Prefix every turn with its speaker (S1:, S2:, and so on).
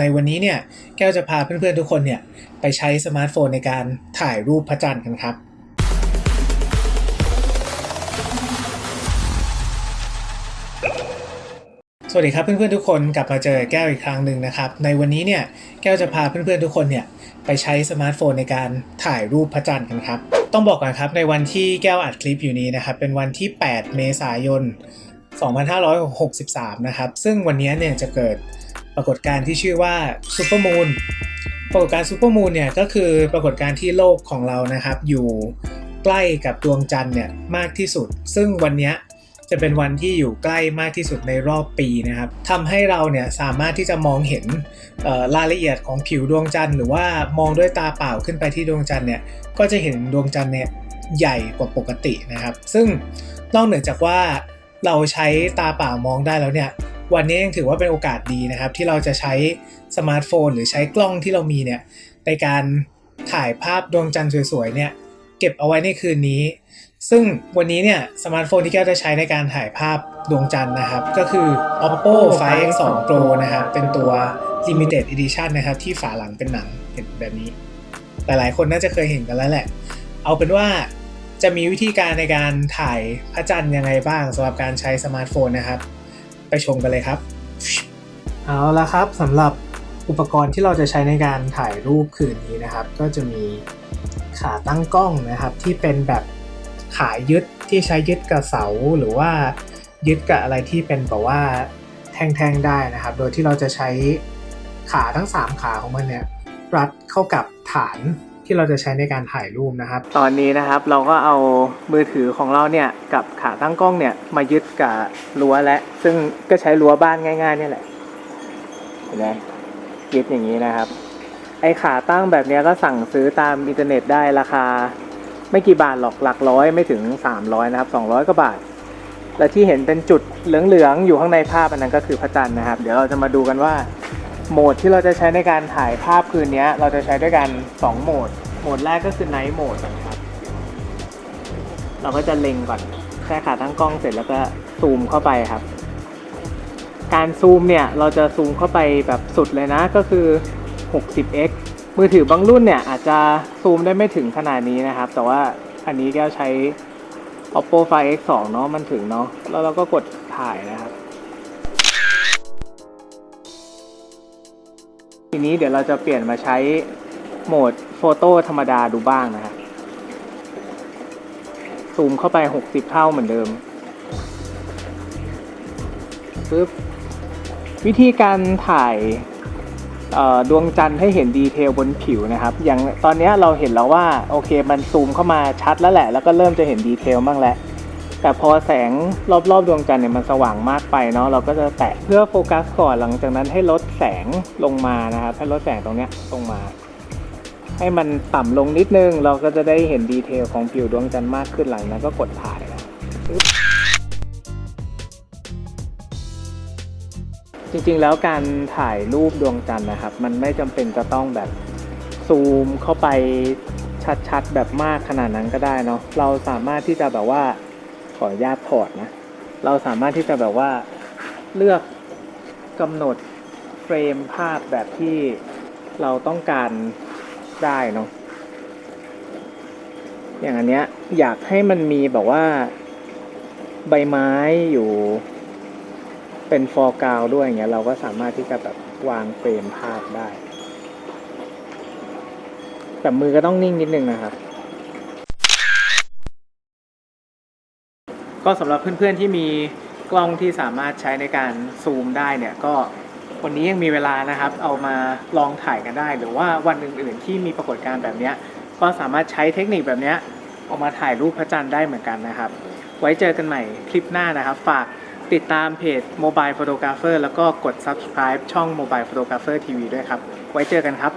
S1: ในวันนี้เนี่ยแก้วจะพาเพื่อนๆทุกคนเนี่ยไปใช้สมาร์ทโฟนในการถ่ายรูปพระจันทร์กันครับ สวัสดีครับเพื่อนๆทุกคนกลับมาเจอแก้วอีกครั้งหนึ่งนะครับ ในวันนี้เนี่ยแก้วจะพาเพื่อนๆทุกคนเนี่ยไปใช้สมาร์ทโฟนในการถ่ายรูปพระจันทร์กันครับ ต้องบอกก่อนครับในวันที่แก้วอัดคลิปอยู่นี้นะครับเป็นวันที่ 8 เมษายน 2563 นะครับซึ่งวันนี้เนี่ยจะเกิด ปรากฏการณ์ที่ชื่อว่าซูเปอร์มูนปรากฏการณ์ซูเปอร์มูนเนี่ยก็คือปรากฏการณ์ที่โลกของเรานะครับ อยู่ใกล้กับดวงจันทร์เนี่ยมากที่สุด ซึ่งวันนี้จะเป็นวันที่อยู่ใกล้มากที่สุดในรอบปีนะครับทำให้เราเนี่ยสามารถที่จะมองเห็นรายละเอียดของผิวดวงจันทร์หรือว่ามองด้วยตาเปล่าขึ้นไปที่ดวงจันทร์เนี่ยก็จะเห็นดวงจันทร์เนี่ยใหญ่กว่าปกตินะครับ ซึ่งนอกเหนือจากว่าเราใช้ตาเปล่ามองได้แล้วเนี่ย วันนี้ยังถือว่าเป็นโอกาสดีนะครับ ที่เราจะใช้สมาร์ทโฟน หรือใช้กล้องที่เรามีเนี่ยในการถ่ายภาพดวงจันทร์สวยๆเนี่ยเก็บเอาไว้ในคืนนี้ ซึ่งวันนี้เนี่ยสมาร์ทโฟนที่แก้วจะใช้ในการถ่ายภาพดวงจันทร์นะครับ ก็คือ Oppo Find X2 Pro นะครับเป็นตัว Limited Edition นะครับ ที่ฝาหลังเป็นหนังเห็นแบบนี้ หลายๆคนน่าจะเคยเห็นกันแล้วแหละ เอาเป็นว่าจะมีวิธีการในการถ่ายพระจันทร์ยังไงบ้างสำหรับการใช้สมาร์ทโฟนนะครับ ไปชมกันเลยครับ เอาละครับสำหรับอุปกรณ์ที่เราจะใช้ในการถ่ายรูปคืนนี้นะครับ ก็จะมีขาตั้งกล้องนะครับ ที่เป็นแบบขายึดที่ใช้ยึดกับเสาหรือว่ายึดกับอะไรที่เป็นแบบว่าแทงๆได้นะครับ โดยที่เราจะใช้ขาทั้ง 3 ขาของมันเนี่ยรัดเข้ากับฐาน ที่เราจะใช้ในการถ่ายรูปนะครับ ตอนนี้นะครับเราก็เอามือถือของเราเนี่ยกับขาตั้งกล้องเนี่ยมายึดกับรั้วและซึ่งก็ใช้รั้วบ้านง่ายๆเนี่ยแหละเห็นไหมยึดอย่างนี้นะครับ ไอขาตั้งแบบนี้ก็สั่งซื้อตามอินเทอร์เน็ตได้ราคา ไม่กี่บาทหรอกหลักร้อยไม่ถึง 300 นะครับ 200กว่าบาท และที่เห็นเป็นจุดเหลืองๆอยู่ข้างในภาพอันนั้นก็คือพระจันทร์นะครับ เดี๋ยวเราจะมาดูกันว่า โหมดที่เราจะใช้ในการถ่ายภาพคืนนี้เราจะใช้ด้วยกัน 2 โหมด โหมดแรกก็คือ Night Mode นะครับ เราก็จะเล็งก่อนแค่ขาตั้งกล้องเสร็จแล้วก็ซูมเข้าไปครับ การซูมเนี่ยเราจะซูมเข้าไปแบบสุดเลยนะก็คือ 60x มือถือบางรุ่นเนี่ยอาจจะซูมได้ไม่ถึงขนาดนี้นะครับ แต่ว่าอันนี้แก้วใช้ oppo find x 2เนาะมันถึงเนาะแล้วเราก็กดถ่ายนะครับ ทีนี้เดี๋ยวเราจะเปลี่ยนมาใช้โหมดโฟโต้ธรรมดาดูบ้างนะครับซูมเข้าไป 60 เท่าเหมือนเดิมปึ๊บวิธีการถ่ายดวงจันทร์ให้เห็นดีเทลบนผิวนะครับ อย่างตอนนี้เราเห็นแล้วว่า โอเคมันซูมเข้ามาชัดแล้วแหละ แล้วก็เริ่มจะเห็นดีเทลบ้างแล้ว แต่พอแสงรอบๆดวงจันทร์เนี่ยมันสว่างมากไปเนาะเราก็จะแตะเพื่อโฟกัสก่อนหลังจากนั้นให้ลดแสงลงมานะครับให้ลดแสงตรงเนี้ยลงมา ให้มันต่ำลงนิดนึง เราก็จะได้เห็นดีเทลของผิวดวงจันทร์มากขึ้นหลังนั้นก็กดถ่ายนะจริงๆแล้วการถ่ายรูปดวงจันทร์นะครับ มันไม่จำเป็นจะต้องแบบซูมเข้าไปชัดๆแบบมากขนาดนั้นก็ได้เนาะเราสามารถที่จะแบบว่า ขออนุญาตถอดนะ เราสามารถที่จะแบบว่าเลือกกำหนดเฟรมภาพแบบที่เราต้องการได้เนาะอย่างอันเนี้ยอยากให้มันมีแบบว่าใบไม้อยู่เป็นฟอร์กราวด้วยอย่างเงี้ยเราก็สามารถที่จะแบบวางเฟรมภาพได้ แต่มือก็ต้องนิ่งนิดนึงนะครับ ก็สำหรับเพื่อนๆที่มีกล้องที่สามารถใช้ในการซูมได้เนี่ยก็วันนี้ยังมีเวลานะครับ เอามาลองถ่ายกันได้ หรือว่าวันอื่นๆที่มีปรากฏการณ์แบบนี้ก็สามารถใช้เทคนิคแบบนี้ออกมาถ่ายรูปพระจันทร์ได้เหมือนกันนะครับ ไว้เจอกันใหม่คลิปหน้านะครับ ฝากติดตามเพจ Mobile Photographer แล้วก็กด subscribe ช่อง Mobile Photographer TV ด้วยครับ ไว้เจอกันครับ